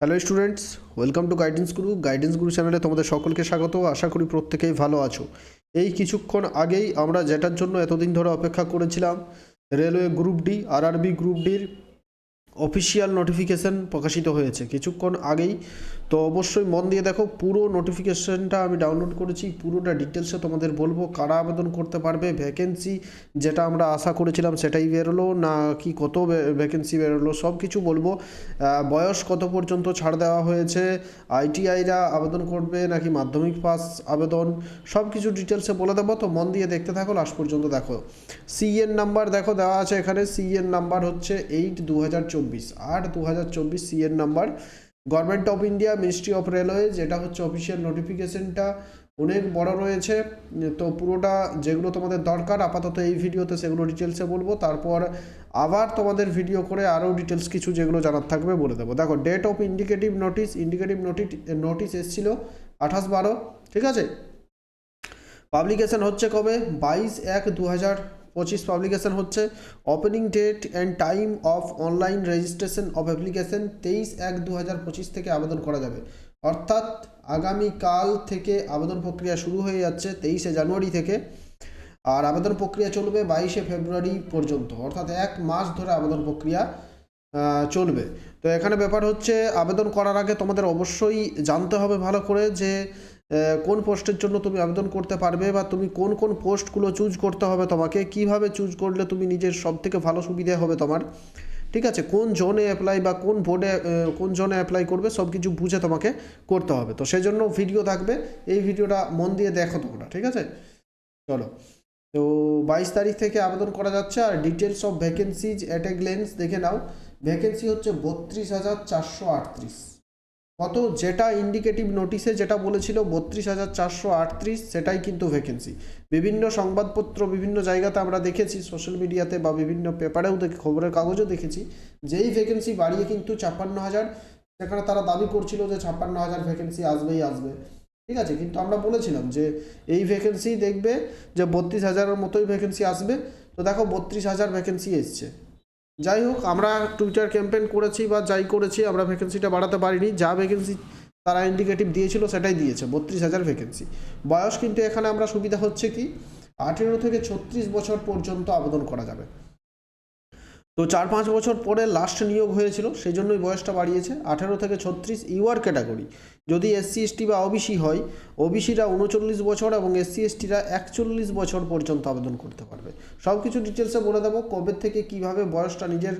Hello students welcome to Guidance Guru Guidance Guru চ্যানেলে তোমাদের সকলকে স্বাগত। আশা করি প্রত্যেকেই ভালো আছো। এই কিছুক্ষণ আগেই আমরা যেটার জন্য এতদিন ধরে অপেক্ষা করেছিলাম, railway group D RRB group ডির অফিসিয়াল নোটিফিকেশন প্রকাশিত হয়েছে। কিছুক্ষণ আগেই তো অবশ্যই মন দিয়ে দেখো, পুরো নোটিফিকেশনটা আমি ডাউনলোড করেছি, পুরোটা ডিটেলসে তোমাদের বলব কারা আবেদন করতে পারবে ভ্যাকেন্সি যেটা আমরা আশা করেছিলাম সেটাই বেরোলো, না কি কত ভ্যাকেন্সি বেরোলো সব কিছু বলব বয়স কত পর্যন্ত ছাড় দেওয়া হয়েছে আইটিআইরা আবেদন করবে নাকি মাধ্যমিক পাস আবেদন সব কিছু ডিটেলসে বলে দেবো। তো মন দিয়ে দেখতে থাকো লাস্ট পর্যন্ত দেখো। সিএন নাম্বার দেখো দেওয়া আছে এখানে সিএন নাম্বার হচ্ছে এইট দু হাজার চব্বিশ আট দু হাজার চব্বিশ CN number government of India ministry of railway যেটা হচ্ছে অফিসিয়াল নোটিফিকেশনটা অনেক বড় রয়েছে। তো পুরোটা যেগুলো তোমাদের দরকার, আপাতত এই ভিডিওতে সেগুলো ডিটেলসে বলব। তারপর আবার তোমাদের ভিডিও করে আরও ডিটেলস কিছু যেগুলো জানার থাকবে বলে দেবো। দেখো date of indicative notice indicative notice notice এসেছিল আঠাশ বারো, ঠিক আছে? পাবলিকেশন হচ্ছে কবে? বাইশ এক দু হাজার পঁচিশ পাবলিকেশন হচ্ছে। Opening date and time of online registration of application তেইশ এক দু হাজার পঁচিশ থেকে আবেদন করা যাবে। অর্থাৎ আগামীকাল থেকে আবেদন প্রক্রিয়া শুরু হয়ে যাচ্ছে তেইশে জানুয়ারি থেকে। আর আবেদন প্রক্রিয়া চলবে বাইশে ফেব্রুয়ারি পর্যন্ত। অর্থাৎ এক মাস ধরে আবেদন প্রক্রিয়া চলবে। তো এখানে ব্যাপার হচ্ছে, আবেদন করার আগে তোমাদের অবশ্যই জানতে হবে ভালো করে যে কোন পোস্টের জন্য তুমি আবেদন করতে পারবে বা তুমি কোন কোন পোস্টগুলো চুজ করতে হবে তোমাকে? কীভাবে চুজ করলে তুমি নিজের সব থেকে ভালো সুবিধা হবে তোমার? ঠিক আছে, কোন জোনে অ্যাপ্লাই বা কোন বোর্ডে কোন জোনে অ্যাপ্লাই করবে সব কিছু বুঝে তোমাকে করতে হবে। তো সেই জন্য ভিডিও থাকবে, এই ভিডিওটা মন দিয়ে দেখো তোমরা, ঠিক আছে? চলো। তো বাইশ তারিখ থেকে আবেদন করা যাচ্ছে, আর details of vacancies at a glance দেখে নাও। ভ্যাকেন্সি হচ্ছে বত্রিশ হাজার চারশো আটত্রিশ। কত? যেটা ইন্ডিকেটিভ নোটিশে যেটা বলেছিল, বত্রিশ হাজার চারশো আটত্রিশ, সেটাই কিন্তু ভ্যাকেন্সি বিভিন্ন সংবাদপত্র বিভিন্ন জায়গাতে আমরা দেখেছি সোশ্যাল মিডিয়াতে বা বিভিন্ন পেপারেও দেখে, খবরের কাগজেও দেখেছি, যেই ভ্যাকেন্সি বাড়িয়ে কিন্তু ছাপ্পান্ন হাজার, সেখানে তারা দাবি করছিল যে ছাপ্পান্ন হাজার ভ্যাকেন্সি আসবেই আসবে। ঠিক আছে? কিন্তু আমরা বলেছিলাম যে এই ভ্যাকেন্সি দেখবে যে বত্রিশ হাজারের মতোই ভ্যাকেন্সি আসবে। তো দেখো, বত্রিশ হাজার ভ্যাকেন্সি এসছে। যাই হোক, আমরা টুইটার ক্যাম্পেন করেছি বা যাই করেছি, আমরা ভ্যাকেন্সিটা বাড়াতে পারিনি। যা ভ্যাকেন্সি তারা ইন্ডিকেটিভ দিয়েছিল, সেটাই দিয়েছে, বত্রিশ হাজার ভ্যাকেন্সি বয়স কিন্তু এখানে আমরা সুবিধা হচ্ছে কি? আঠেরো থেকে ছত্রিশ বছর পর্যন্ত আবেদন করা যাবে। তো চার পাঁচ বছর পরে লাস্ট নিয়োগ হয়েছিল সেই জন্যই বয়সটা বাড়িয়েছে। আঠেরো থেকে ছত্রিশ, ইউআর ক্যাটাগরি যদি এসসি এসটি বা ওবিসি হয় ওবিসিরা উনচল্লিশ বছর এবং এসসি এসটিরা একচল্লিশ বছর পর্যন্ত আবেদন করতে পারবে। সব কিছু ডিটেলসে বলে দেবো, কবে থেকে কীভাবে বয়সটা নিজের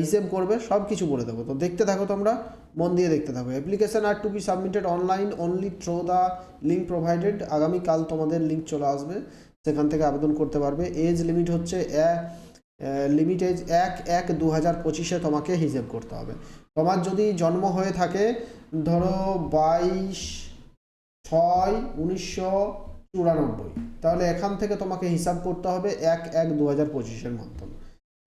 হিসেব করবে সব কিছু বলে দেবো। তো দেখতে থাকো তোমরা, মন দিয়ে দেখতে থাকো। Application are to be submitted online only through the link provided আগামীকাল তোমাদের লিঙ্ক চলে আসবে, সেখান থেকে আবেদন করতে পারবে। এজ লিমিট হচ্ছে লিমিট এজ এক এক দু হাজার পঁচিশে তোমাকে হিসেব করতে হবে। তোমার যদি জন্ম হয়ে থাকে, ধরো বাইশ ছয় উনিশশো চুরানব্বই, তাহলে এখান থেকে তোমাকে হিসাব করতে হবে এক এক দু হাজার পঁচিশের মাধ্যমে।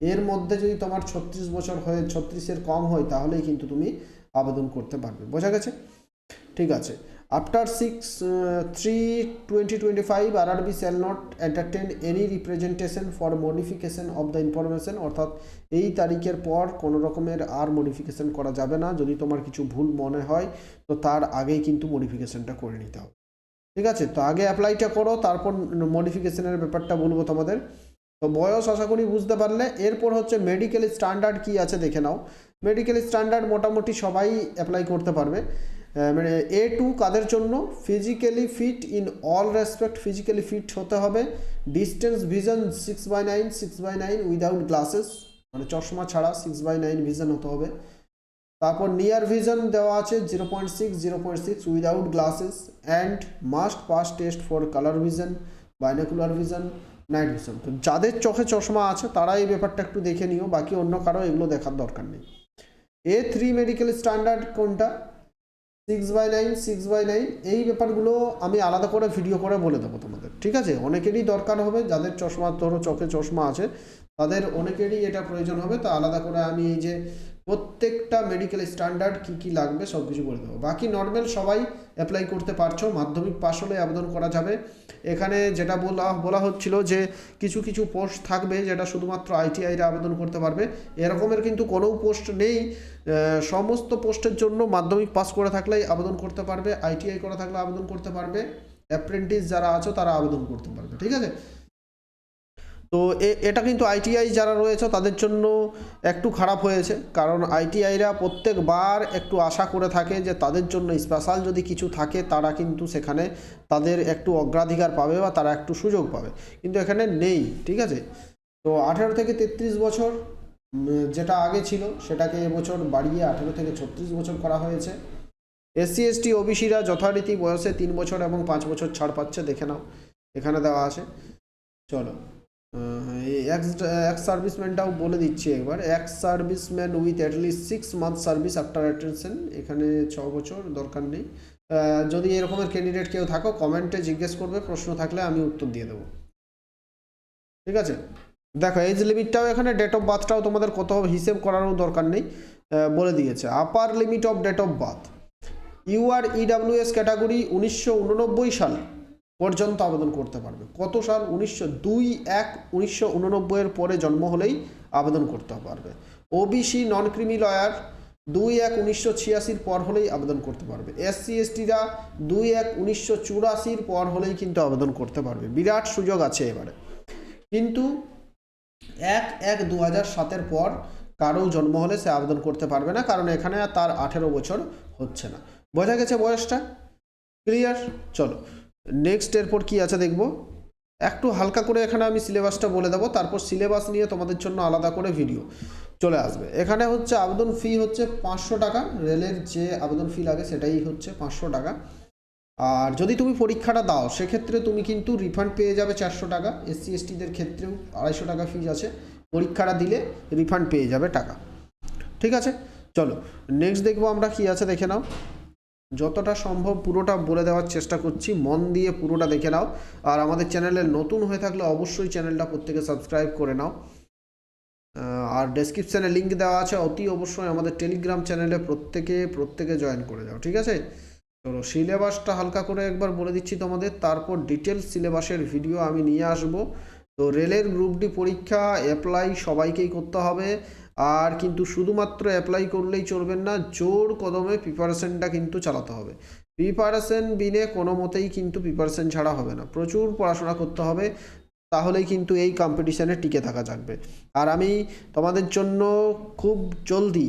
এর মধ্যে যদি তোমার ছত্রিশ বছর হয়ে, ছত্রিশের কম হয়, তাহলেই কিন্তু তুমি আবেদন করতে পারবে। বোঝা গেছে? ঠিক আছে। After twenty twenty five R R B shall not entertain any representation for modification of the information অর্থাৎ এই তারিখের পর কোনো রকমের আর মডিফিকেশন করা যাবে না। যদি তোমার কিছু ভুল মনে হয়, তো তার আগেই কিন্তু মডিফিকেশনটা করে নিতে হবে। ঠিক আছে? তো আগে অ্যাপ্লাইটা করো, তারপর মডিফিকেশনের ব্যাপারটা বলব তোমাদের। তো বয়স আশা করি বুঝতে পারলে, এরপর হচ্ছে মেডিকেল স্ট্যান্ডার্ড কি আছে দেখে নাও। মেডিকেল স্ট্যান্ডার্ড মোটামুটি সবাই অ্যাপ্লাই করতে পারবে। মানে এ টু কাদের জন্য? Physically fit in all respect physically fit হতে হবে। Distance vision six by nine six by nine without glasses মানে চশমা ছাড়া সিক্স বাই নাইন ভিজন হতে হবে। তারপর নিয়ার ভিজন দেওয়া আছে zero point six zero point six without glasses and must pass test for colour vision binocular vision night vision তো যাদের চোখে চশমা আছে তারা এই ব্যাপারটা একটু দেখে নিও, বাকি অন্য কারও এগুলো দেখার দরকার নেই। এ থ্রি মেডিকেল স্ট্যান্ডার্ড কোনটা? Six by nine six by nine এই ব্যাপারগুলো আমি আলাদা করে ভিডিও করে বলে দেবো তোমাদের, ঠিক আছে? অনেকেরই দরকার হবে, যাদের চশমা, ধরো চোখে চশমা আছে, তাদের অনেকেরই এটা প্রয়োজন হবে, তা আলাদা করে আমি এই যে প্রত্যেকটা মেডিকেল স্ট্যান্ডার্ড কি কি লাগবে সব কিছু বলে দেবো। বাকি নর্মাল সবাই অ্যাপ্লাই করতে পারছ, মাধ্যমিক পাশ হলে আবেদন করা যাবে। এখানে যেটা বলা বলা হচ্ছিল যে কিছু কিছু পোস্ট থাকবে যেটা শুধুমাত্র আইটিআইরা আবেদন করতে পারবে। এরকমের কিন্তু কোনো পোস্ট নেই। সমস্ত পোস্টের জন্য মাধ্যমিক পাস করে থাকলেই আবেদন করতে পারবে আইটিআই করা থাকলে আবেদন করতে পারবে। অ্যাপ্রেন্টিস যারা আছো তারা আবেদন করতে পারবে, ঠিক আছে? তো এটা কিন্তু আইটিআই যারা রয়েছে তাদের জন্য একটু খারাপ হয়েছে। কারণ আইটিআইরা প্রত্যেকবার একটু আশা করে থাকে যে তাদের জন্য স্পেশাল যদি কিছু থাকে তারা কিন্তু সেখানে তাদের একটু অগ্রাধিকার পাবে বা তারা একটু সুযোগ পাবে। কিন্তু এখানে নেই, ঠিক আছে? তো আঠেরো থেকে তেত্রিশ বছর যেটা আগে ছিল সেটাকে এবছর বাড়িয়ে আঠেরো থেকে ছত্রিশ বছর করা হয়েছে। এসসি এসটি ওবিসিরা যথারীতি বয়সে তিন বছর এবং পাঁচ বছর ছাড় পাচ্ছে, দেখে নাও। এখানে দেওয়া আছে। চলো। এক্স এক্স সার্ভিসম্যানটাও বলে দিচ্ছি একবার। Ex serviceman with at least six month service after attention এখানে ছ বছর দরকার নেই। যদি এরকমের ক্যান্ডিডেট কেউ থাকো কমেন্টে জিজ্ঞেস করবে, প্রশ্ন থাকলে আমি উত্তর দিয়ে দেবো। ঠিক আছে? দেখো এজ লিমিটটাও এখানে ডেট অফ বার্থটাও তোমাদের কত হবে, হিসেব করারও দরকার নেই। বলে দিয়েছে upper limit of date of birth UR EWS category উনিশশো সাল। পর্যন্ত আবেদন করতে পারবে। কত সাল? উনিশশো দুই এক, উনিশশো উননব্বইয়ের পরে জন্ম হলেই আবেদন করতে পারবে। ওবিসি নন ক্রিমি লয়ার দুই এক উনিশশো ছিয়াশির পর হলেই আবেদন করতে পারবে। এসসি এসটিরা দুই এক উনিশশো চুরাশির পর হলেই কিন্তু আবেদন করতে পারবে। বিরাট সুযোগ আছে এবারে। কিন্তু এক এক দু হাজার সাতের পর কারও জন্ম হলে সে আবেদন করতে পারবে না, কারণ এখানে তার আঠেরো বছর হচ্ছে না। বোঝা গেছে বয়সটা? ক্লিয়ার চলো। নেক্সট এরপর কি আছে দেখব? একটু হালকা করে এখানে আমি সিলেবাসটা বলে দেবো, তারপর সিলেবাস নিয়ে তোমাদের জন্য আলাদা করে ভিডিও চলে আসবে। এখানে হচ্ছে আবেদন ফি হচ্ছে পাঁচশো টাকা, রেলের যে আবেদন ফি লাগে সেটাই হচ্ছে পাঁচশো টাকা। আর যদি তুমি পরীক্ষাটা দাও, সেক্ষেত্রে তুমি কিন্তু রিফান্ড পেয়ে যাবে চারশো টাকা এসসি এসটিদের ক্ষেত্রেও আড়াইশো টাকা ফিজ আছে। পরীক্ষাটা দিলে রিফান্ড পেয়ে যাবে টাকা। ঠিক আছে? চলো নেক্সট দেখব আমরা কি আছে, দেখে নাও। যতটা সম্ভব পুরোটা বলে দেওয়ার চেষ্টা করছি। মন দিয়ে পুরোটা দেখে নাও। আর আমাদের চ্যানেলে নতুন হয়ে থাকলে অবশ্যই চ্যানেলটা প্রত্যেকে সাবস্ক্রাইব করে নাও। আর ডেসক্রিপশানে লিঙ্ক দেওয়া আছে। অতি অবশ্যই আমাদের টেলিগ্রাম চ্যানেলে প্রত্যেকে প্রত্যেকে জয়েন করে যাও, ঠিক আছে? চলো সিলেবাসটা হালকা করে একবার বলে দিচ্ছি তোমাদের। তারপর ডিটেলস সিলেবাসের ভিডিও আমি নিয়ে আসব। তো রেলের গ্রুপ ডি পরীক্ষা অ্যাপ্লাই সবাইকেই করতে হবে। আর কিন্তু শুধুমাত্র অ্যাপ্লাই করলেই চলবেন না, জোর কদমে প্রিপারেশনটা কিন্তু চালাতে হবে। প্রিপারেশন বিনে কোনো মতেই কিন্তু প্রিপারেশন ছাড়া হবে না। প্রচুর পড়াশোনা করতে হবে, তাহলেই কিন্তু এই কম্পিটিশানে টিকে থাকা যাবে। আর আমি তোমাদের জন্য খুব জলদি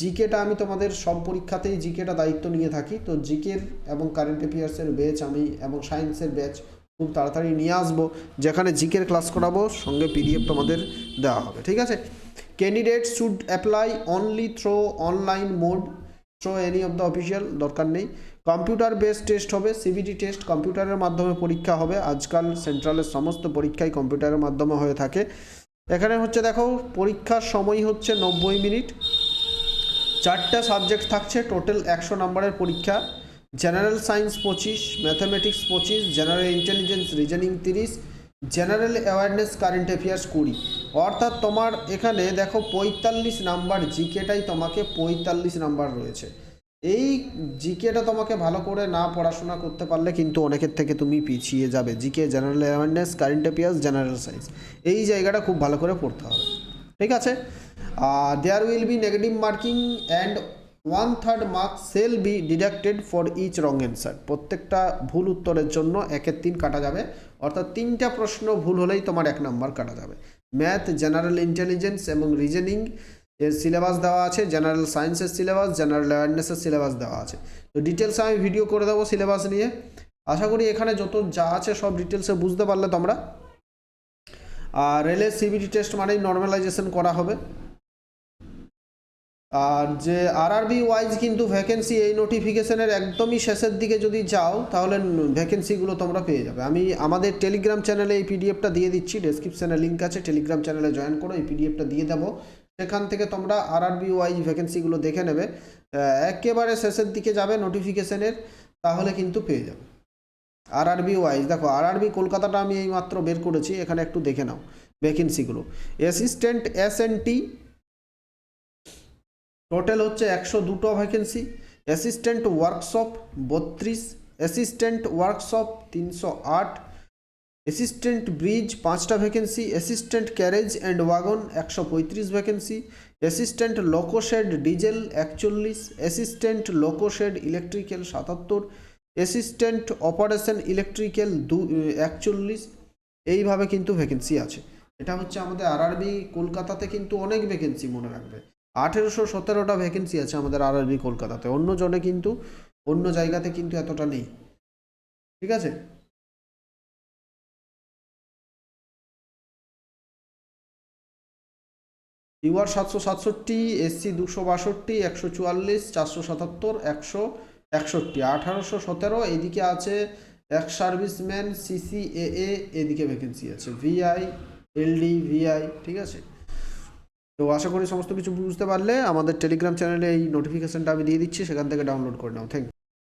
জিকেটা আমি তোমাদের সব পরীক্ষাতেই জিকেটা দায়িত্ব নিয়ে থাকি। তো জিকের এবং কারেন্ট অ্যাফেয়ার্সের ব্যাচ আমি এবং সায়েন্সের ব্যাচ খুব তাড়াতাড়ি নিয়ে আসব, যেখানে জিকের ক্লাস করাবো, সঙ্গে পিডিএফ তোমাদের দেওয়া হবে। ঠিক আছে? Candidate should apply only through online mode through any of the official দরকার নেই। কম্পিউটার বেসড টেস্ট হবে সিবিটি টেস্ট কম্পিউটারের মাধ্যমে পরীক্ষা হবে। আজকাল সেন্ট্রালের সমস্ত পরীক্ষাই কম্পিউটারের মাধ্যমে হয়ে থাকে। এখানে হচ্ছে দেখো, পরীক্ষার সময় হচ্ছে নব্বই মিনিট। চারটা সাবজেক্ট থাকছে টোটাল একশো নম্বরের পরীক্ষা। জেনারেল সায়েন্স পঁচিশ ম্যাথামেটিক্স পঁচিশ জেনারেল ইন্টেলিজেন্স রিজনিং তিরিশ জেনারেল অ্যাওয়ারনেস কারেন্ট অ্যাফেয়ার্স কুড়ি। অর্থাৎ তোমার এখানে দেখো পঁয়তাল্লিশ নাম্বার জিকেটাই তোমাকে পঁয়তাল্লিশ নাম্বার রয়েছে। এই জিকেটা তোমাকে ভালো করে না পড়াশোনা করতে পারলে কিন্তু অনেকের থেকে তুমি পিছিয়ে যাবে। GK, general awareness, current affairs, general science. এই জায়গাটা খুব ভালো করে পড়তে হবে। ঠিক আছে? There will be negative marking and one third mark shall be deducted for each wrong answer প্রত্যেকটা ভুল উত্তরের জন্য একের তিন কাটা যাবে। অর্থাৎ তিনটা প্রশ্ন ভুল হলেই তোমার এক নাম্বার কাটা যাবে। ম্যাথ, জেনারেল ইন্টেলিজেন্স এবং রিজনিং এর সিলেবাস দেওয়া আছে, জেনারেল সায়েন্সের সিলেবাস, জেনারেল অ্যাওয়ারনেসের সিলেবাস দেওয়া আছে। তো ডিটেলস আমি ভিডিও করে দেবো সিলেবাস নিয়ে। আশা করি এখানে যত যা আছে সব ডিটেলসে বুঝতে পারলে তোমরা। আর রেলের সিবিটি টেস্ট মানেই নর্মালাইজেশন করা হবে। আর যে আরআরবি ওয়াইজ কিন্তু ভ্যাকেন্সি এই নোটিফিকেশনের একদমই শেষের দিকে যদি যাও, তাহলে ভ্যাকেন্সিগুলো তোমরা পেয়ে যাবে। আমি আমাদের টেলিগ্রাম চ্যানেলে এই পিডিএফটা দিয়ে দিচ্ছি ডেসক্রিপশানে লিঙ্ক আছে টেলিগ্রাম চ্যানেলে জয়েন করো, এই পিডিএফটা দিয়ে দেবো। সেখান থেকে তোমরা আরআরবি ওয়াইজ ভ্যাকেন্সিগুলো দেখে নেবে। একেবারে শেষের দিকে যাবে নোটিফিকেশনের তাহলে কিন্তু পেয়ে যাবে। আরআরবি ওয়াইজ দেখো আরআরবি কলকাতাটা আমি এই মাত্র বের করেছি, এখানে একটু দেখে নাও ভ্যাকেন্সিগুলো assistant S N T total হচ্ছে একশো দুটো ভ্যাকেন্সি অ্যাসিস্ট্যান্ট ওয়ার্কশপ বত্রিশ অ্যাসিস্ট্যান্ট ওয়ার্কশপ তিনশো আট অ্যাসিস্ট্যান্ট ব্রিজ পাঁচটা vacancy assistant carriage and wagon একশো পঁয়ত্রিশ vacancy assistant loco shed diesel একচল্লিশ অ্যাসিস্ট্যান্ট লোকোশেড ইলেকট্রিক্যাল সাতাত্তর অ্যাসিস্ট্যান্ট অপারেশন ইলেকট্রিক্যাল দু, একচল্লিশ, এইভাবে কিন্তু ভ্যাকেন্সি আছে। এটা হচ্ছে আমাদের আরআরবি কলকাতাতে কিন্তু অনেক ভ্যাকেন্সি মনে রাখবে। আঠেরোশো সতেরোটা ভ্যাকেন্সি আছে আমাদের আর আরআরবি কলকাতাতে। অন্য জনে কিন্তু, অন্য জায়গাতে কিন্তু এতটা নেই। ঠিক আছে? ইউআর সাতশো সাতষট্টি এসসি দুশো বাষট্টি, একশো চুয়াল্লিশ, চারশো সাতাত্তর, একশো একষট্টি। আঠারোশো সতেরো, এদিকে আছে এক সার্ভিসম্যান সিসিএএ এদিকে ভ্যাকেন্সি আছে। ভিআই এলডি ভিআই ঠিক আছে? তো আশা করি সমস্ত কিছু বুঝতে পারলে আমাদের টেলিগ্রাম চ্যানেলে এই নোটিফিকেশানটা আমি দিয়ে দিচ্ছি, সেখান থেকে ডাউনলোড করে নাও। থ্যাংক